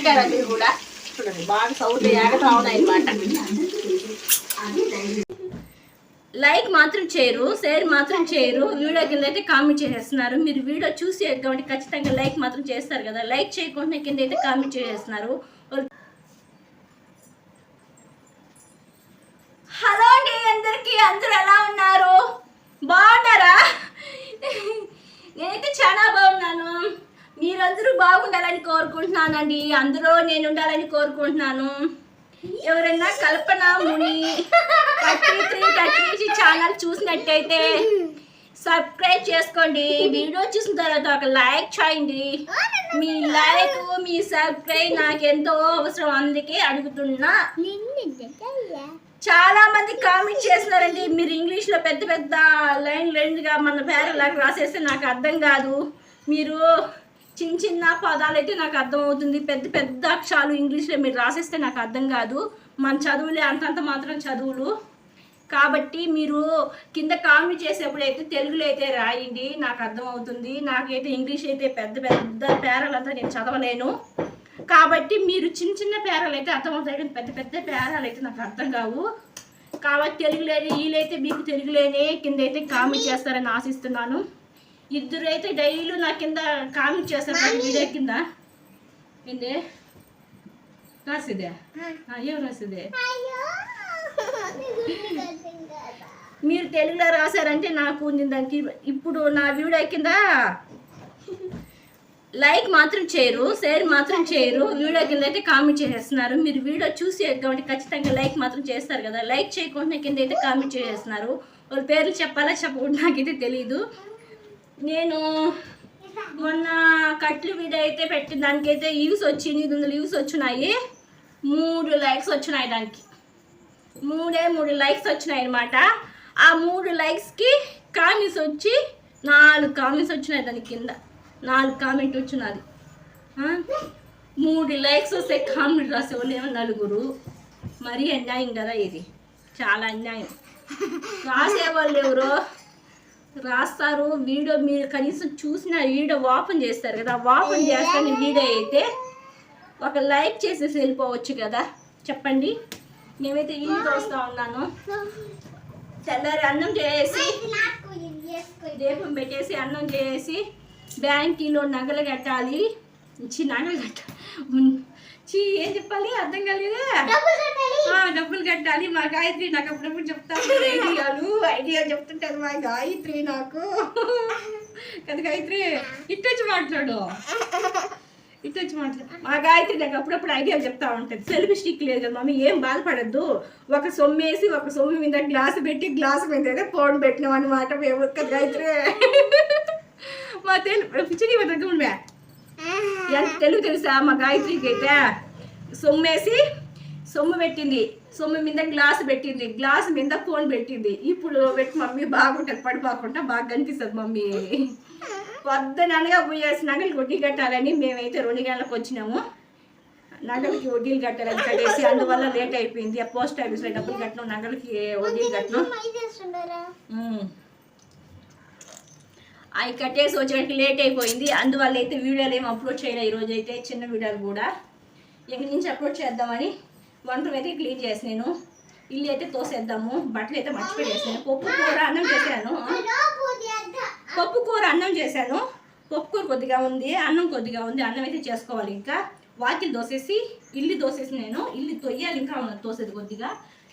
వింటారా మీరు కూడా. చూడండి బాగా సౌండ్ ఏగతా ఉన్నాయి అనమాట లైక్ మాత్రం చేయరు షేర్ మాత్రం చేయరు. వీడియో కింద అయితే కామెంట్ చేసేస్తున్నారు. మీరు వీడియో చూసి కాబట్టి ఖచ్చితంగా లైక్ మాత్రం చేస్తారు కదా. లైక్ చేయకుండా కింద అయితే కామెంట్ చేసేస్తున్నారు. కోరుకుంటున్నానండి అందులో నేను ఉండాలని కోరుకుంటున్నాను. ఎవరైనా Kalpana Muni thirty three thirty channel చూసినట్టయితే సబ్స్క్రైబ్ చేసుకోండి. వీడియో చూసిన తర్వాత ఒక లైక్ చేయండి. మీ లైక్ మీ సబ్స్క్రైబ్ నాకు ఎంతో అవసరం అందుకే అడుగుతున్నా. చాలా మంది కామెంట్ చేస్తున్నారండి. మీరు ఇంగ్లీష్లో పెద్ద పెద్ద లైన్ లైన్గా మన పేరు లాగా రాసేస్తే నాకు అర్థం కాదు. మీరు చిన్న చిన్న పదాలు అయితే నాకు అర్థమవుతుంది. పెద్ద పెద్ద అక్షరాలు ఇంగ్లీష్లో మీరు రాసేస్తే నాకు అర్థం కాదు. మన చదువులే అంతంత మాత్రం చదువులు. కాబట్టి మీరు కింద కామెంట్ చేసేప్పుడు అయితే తెలుగులో అయితే రాయండి. నాకు అర్థమవుతుంది. నాకైతే ఇంగ్లీష్ అయితే పెద్ద పెద్ద పేరాలంతా నేను చదవలేను. కాబట్టి మీరు చిన్న చిన్న పేరాలు అయితే అర్థమవుతాయి కానీ పెద్ద పెద్ద పేరాలు అయితే నాకు అర్థం కావు. కాబట్టి తెలుగులేని వీలైతే మీకు తెలుగులేనే కింద అయితే కామెంట్ చేస్తారని ఆశిస్తున్నాను. ఇద్దరు అయితే డైలీ నా కింద కామెంట్ చేస్తారు వీడియో కింద? ఏంది? రాసిదే? ఏం రాసిదే? మీరు తెలుగులో రాశారంటే నాకు దానికి. ఇప్పుడు నా వీడియో కింద లైక్ మాత్రం చేయరు షేర్ మాత్రం చేయరు. వీడియో కింద అయితే కామెంట్ చేసేస్తున్నారు. మీరు వీడియో చూసి కాబట్టి ఖచ్చితంగా లైక్ మాత్రం చేస్తారు కదా. లైక్ చేయకుండా కింద అయితే కామెంట్ చేసేస్తున్నారు. వాళ్ళ పేర్లు చెప్పాలా చెప్పకుండా నాకైతే తెలియదు నేను మొన్న కట్లు మీద అయితే పెట్టిన దానికైతే యూస్ వచ్చి ఎనిమిది వందలు యూస్ వచ్చినాయి. మూడు లైక్స్ వచ్చినాయి దానికి. మూడే మూడు లైక్స్ వచ్చినాయి అనమాట ఆ మూడు లైక్స్కి కామెంట్స్ వచ్చి నాలుగు కామెంట్స్ వచ్చినాయి దాని కింద. నాలుగు కామెంట్ వచ్చినది. మూడు లైక్స్ వస్తే కామెంట్ రాసే ఏమో నలుగురు. మరీ అన్యాయం కదా ఇది. చాలా అన్యాయం. రాసేవాళ్ళు ఎవరో? రాస్తారు. వీడియో మీరు కనీసం చూసిన వీడియో ఓపెన్ చేస్తారు కదా. ఓపెన్ చేస్తాను వీడియో అయితే. ఒక లైక్ చేసేసి వెళ్ళిపోవచ్చు కదా. చెప్పండి. మేమైతే ఇల్లు తోస్తూ ఉన్నాను. తెల్లారి అన్నం చేసి దీపం పెట్టేసి అన్నం చేసి బ్యాంకీలో నగలు కట్టాలి. నగలు కట్టాలి ఏం చెప్పాలి? అర్థం కాలేదా? డబ్బులు కట్టాలి మా గాయత్రి నాకు అప్పుడప్పుడు చెప్తా ఉంటుంది ఐడియాలు ఐడియా చెప్తుంటారు మా గాయత్రి నాకు. కదా గాయత్రి ఇట్టొచ్చి మాట్లాడు. ఇట్టొచ్చి మాట్లాడు. మా గాయత్రి నాకు అప్పుడప్పుడు ఐడియాలు చెప్తా ఉంటుంది. సెల్ఫీ స్టిక్ లేదు కదా మమ్మీ ఏం బాధపడద్దు. ఒక సొమ్మేసి ఒక సొమ్ము మీద గ్లాస్ పెట్టి గ్లాస్ మీద ఫోన్ పెట్టినాం అనమాట మేము. కదా గాయత్రి. మా తెలుగు పిచ్చిని దగ్గర తెలుగు తెలుసా మా గాయత్రికి అయితే? సొమ్మేసి సొమ్ము పెట్టింది. సొమ్ము మీద గ్లాస్ పెట్టింది. గ్లాస్ మీద ఫోన్ పెట్టింది. ఇప్పుడు పెట్టి మమ్మీ బాగుంటుంది. పడిపోకుండా బాగా కనిపిస్తుంది మమ్మీ. పొద్దుననగా పోయేసి నగలు వడ్డీ కట్టాలని మేమైతే రెండు గంటలకు వచ్చినాము. నగలకి వడ్డీలు కట్టాలని కట్టేసి అందువల్ల లేట్ అయిపోయింది. ఆ పోస్ట్ ఆఫీస్లో డబ్బులు కట్టడం నగలకి వడ్డీలు కట్టడం అవి కట్టేసి వచ్చేటికి లేట్ అయిపోయింది. అందువల్ల అయితే వీడియోలు ఏం అప్లోడ్ చేయలే. ఈరోజు అయితే చిన్న వీడియోలు కూడా. ఎక్కడి నుంచి అప్లోడ్ చేద్దామని వంట అయితే క్లీన్ చేసి నేను ఇల్లు అయితే తోసేద్దాము. బట్టలు అయితే మర్చిపోయేసాను పప్పు కూర అన్నం చేశాను. పప్పు కూర అన్నం చేశాను. పప్పు కూర కొద్దిగా ఉంది అన్నం కొద్దిగా ఉంది అన్నం అయితే చేసుకోవాలి ఇంకా. వాకిలు దోసేసి ఇల్లు దోసేసి నేను. ఇల్లు తొయ్యాలి ఇంకా తోసేది కొద్దిగా.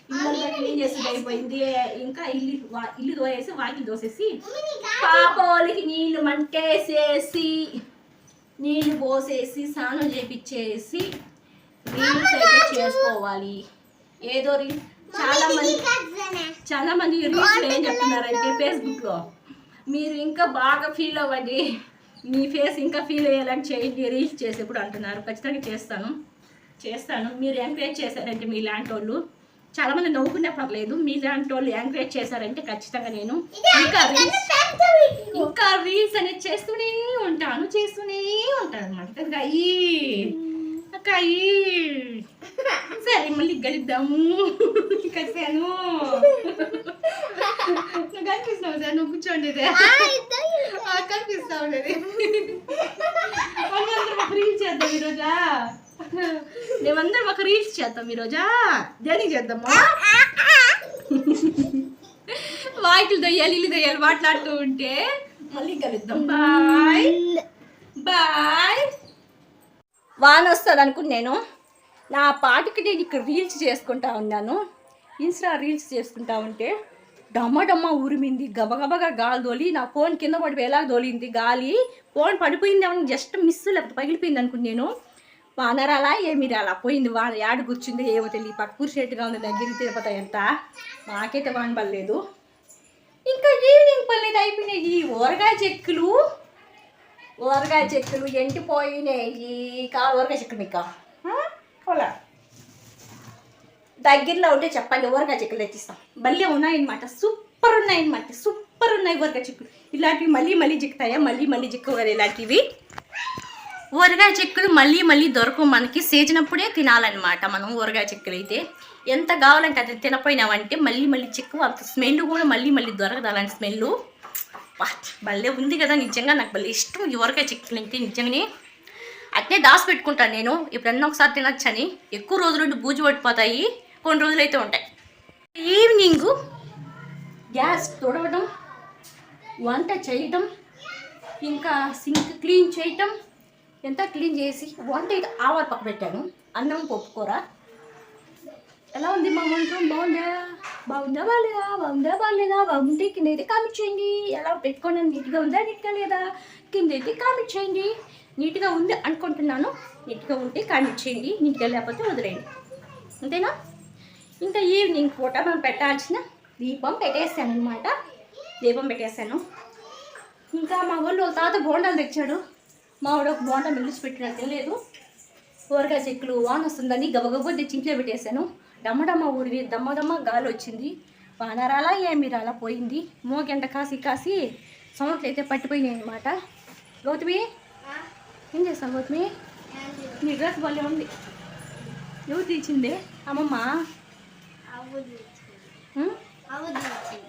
ఇల్లు క్లీన్ చేసి అయిపోయింది. ఇంకా ఇల్లు ఇల్లు దోయేసి వాకిలు దోసేసి పాప వాళ్ళకి నీళ్ళు మంటేసేసి నీళ్ళు పోసేసి స్నానం చేపించేసి రీల్స్ అయితే చేసుకోవాలి. ఏదో రీ చాలా మంది చాలా మంది రీల్స్ ఏం చెప్తున్నారంటే ఫేస్బుక్లో మీరు ఇంకా బాగా ఫీల్ అవ్వండి. మీ ఫేస్ ఇంకా ఫీల్ అయ్యేలాగా చేయండి. రీల్స్ చేసేప్పుడు అంటున్నారు. ఖచ్చితంగా చేస్తాను. చేస్తాను. మీరు ఎంకరేజ్ చేశారంటే మీ లాంటి వాళ్ళు. చాలా మంది నవ్వుకునే పర్లేదు. మీ లాంటి వాళ్ళు ఎంకరేజ్ చేశారంటే ఖచ్చితంగా నేను ఇంకా రీల్స్ ఇంకా రీల్స్ అనేది చేస్తూనే ఉంటాను. చేస్తూనే ఉంటాను అనమాట. అయ్యి అయ్యి సరే మళ్ళీ గడిద్దాము కలిసాను నువ్వు కనిపిస్తావు సార్ నువ్వు కూర్చోండి కనిపిస్తా ఉండేది రీల్ చేద్దాం ఈరోజా మేమందరం ఒక రీల్స్ చేద్దాం ఈరోజా దేనికి చేద్దామా వాయికులు దొయ్యాలి ఇల్లు దొయ్యాలి మాట్లాడుతూ ఉంటే మళ్ళీ కలుద్దాం బాయ్ బాయ్ వాన వస్తుంది అనుకుని నేను నా పాటికి నేను ఇక్కడ రీల్స్ చేసుకుంటా ఉన్నాను. ఇన్స్టా రీల్స్ చేసుకుంటా ఉంటే డమ్మ డమ్మ ఉరిమింది గబగబగా గాలి దోలి నా ఫోన్ కింద పడిపోయి ఎలా దోలింది గాలి ఫోన్ పడిపోయింది అని జస్ట్ మిస్ లేకపోతే పగిలిపోయింది అనుకుని నేను వానర్ అలా ఏమి అలా పోయింది వాన యాడ కూర్చుంది ఏమో తెలియదు పక్కూరు చెట్టుగా ఉంది దగ్గర తిరుపతి ఎంత మాకైతే వాన పడలేదు. ఇంకా ఈవినింగ్ పర్లేదు అయిపోయినాయి ఈ ఊరగాయ చెక్కులు. ఊరగాయ చెక్కులు ఎండిపోయినాయి. కావాలి ఊరగాయ చెక్కులు మీకు దగ్గరలో ఉంటే చెప్పండి ఊరగాయ చెక్కులు తెచ్చిస్తాం. భలే ఉన్నాయన్నమాట. సూపర్ ఉన్నాయన్నమాట. సూపర్ ఉన్నాయి ఊరగాయ చెక్కులు ఇలాంటివి మళ్ళీ మళ్ళీ చిక్కుతాయా? మళ్ళీ మళ్ళీ చిక్కు కదా ఇలాంటివి? ఊరగాయ చెక్కులు మళ్ళీ మళ్ళీ దొరకవు మనకి సీజన్ అప్పుడే తినాలన్నమాట మనం ఊరగాయ చెక్కులు అయితే ఎంత కావాలంటే అది తినపోయినామంటే మళ్ళీ మళ్ళీ చెక్కు అంత స్మెల్ కూడా మళ్ళీ మళ్ళీ దొరకదు అలాంటి స్మెల్ భలే ఉంది కదా నిజంగా నాకు భలే ఇష్టం. ఈ ఊరగాయ చెక్కులు అయితే నిజంగానే. అట్నే దాచి పెట్టుకుంటాను నేను. ఎప్పుడన్నా ఒకసారి తినొచ్చని. ఎక్కువ రోజులు బూజు పడిపోతాయి. కొన్ని రోజులు అయితే ఉంటాయి. ఈవినింగ్ గ్యాస్ తుడవడం వంట చేయటం ఇంకా సింక్ క్లీన్ చేయటం ఎంత క్లీన్ చేసి వంట అయితే ఆవాలు పక్క పెట్టాను. అన్నం పప్పుకోరా ఎలా ఉంది? మా వంటకం బాగుందా? బాగుందా బాగాలేదా బాగుందా బాగాలేదా బాగుంటే కింద అయితే కామెంట్ చేయండి. ఎలా పెట్టుకోండి నీట్గా ఉందా నీట్గా లేదా? కింద అయితే కామెంట్ చేయండి. నీట్గా ఉంది అనుకుంటున్నాను. నీట్గా ఉంటే కామెంట్ చేయండి. నీట్గా లేకపోతే వదిలేయండి. అంతేనా? ఇంకా ఈవినింగ్ పూట మనం పెట్టాల్సిన దీపం పెట్టేసాను అనమాట దీపం పెట్టేశాను. ఇంకా మా ఊళ్ళో ఒక తాత బోండాలు తెచ్చాడు. మా వాడు ఒక బోండా మిగిలిచి పెట్టినా తినలేదు ఊరగాయ చెక్కులు వాన్ వస్తుందని గబగబ తెచ్చి ఇంట్లో పెట్టేశాను. డమ్మడమ్మ ఊరివి దమ్మదమ్మ గాలి వచ్చింది వానరాలా ఏమి రాలా పోయింది. మోగంట కాసి కాసి సౌండ్లు అయితే పట్టిపోయినాయి అనమాట గౌతమి ఏం చేస్తావు గౌతమి? నీ డ్రెస్ భలే ఉంది. ఎవరు తీసిందే? అమ్మమ్మ?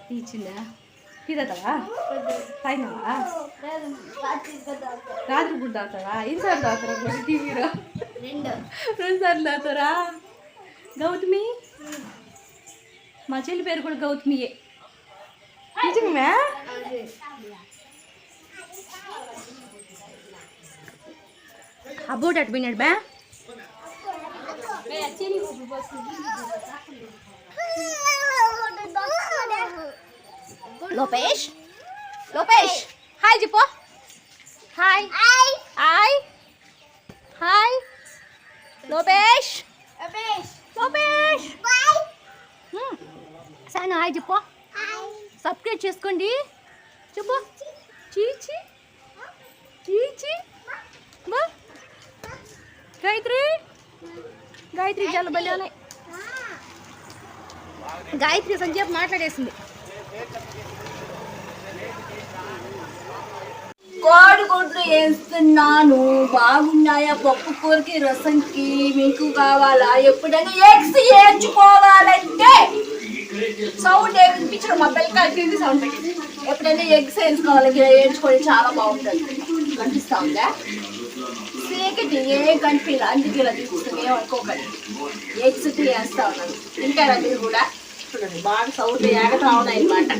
తీసిందా? తీరతావా తాగినావా రాత్రి కూడా తాగుతావా ఎన్నిసార్లు తాగుతారా మరి టీవీలో? రెండు. సార్లు తాగుతారా గౌతమి మా చెల్లి పేరు కూడా గౌతమియే నిజమే అబ్బోటి అటు పోయినాడు బా లోపేష్ లోపేష్ హాయ్ చెప్పు hi hi hi Lopesh Lopesh hmm. సాను హాయ్ చెప్పు సబ్స్క్రైబ్ చేసుకోండి. చెప్పు చీచి చీచి గాయత్రి గాయత్రి జలబల్యానే గాయత్రి సంజయ్ మాట్లాడేసింది. కోడిగుడ్లు వేస్తున్నాను. బాగున్నాయా? పప్పు కూరకి రసంకి మీకు కావాలా? ఎప్పుడైనా ఎగ్స్ వేయించుకోవాలంటే సౌండ్ ఏ వినిపించడం మా పిల్లకాయలు సౌండ్ ఎప్పుడైనా ఎగ్స్ వేయించుకోవాలి. వేయించుకోవడం చాలా బాగుంటుంది. కనిపిస్తా ఉందా చీకటి ఏ కనిపించదు అందుకే ఇలా చూస్తుంది ఏమనుకోకండి ఎగ్స్ వేస్తా ఉన్నాను. తింటారా మీరు కూడా? చూడండి బాగా సౌండ్ ఏగతా ఉన్నాయి అనమాట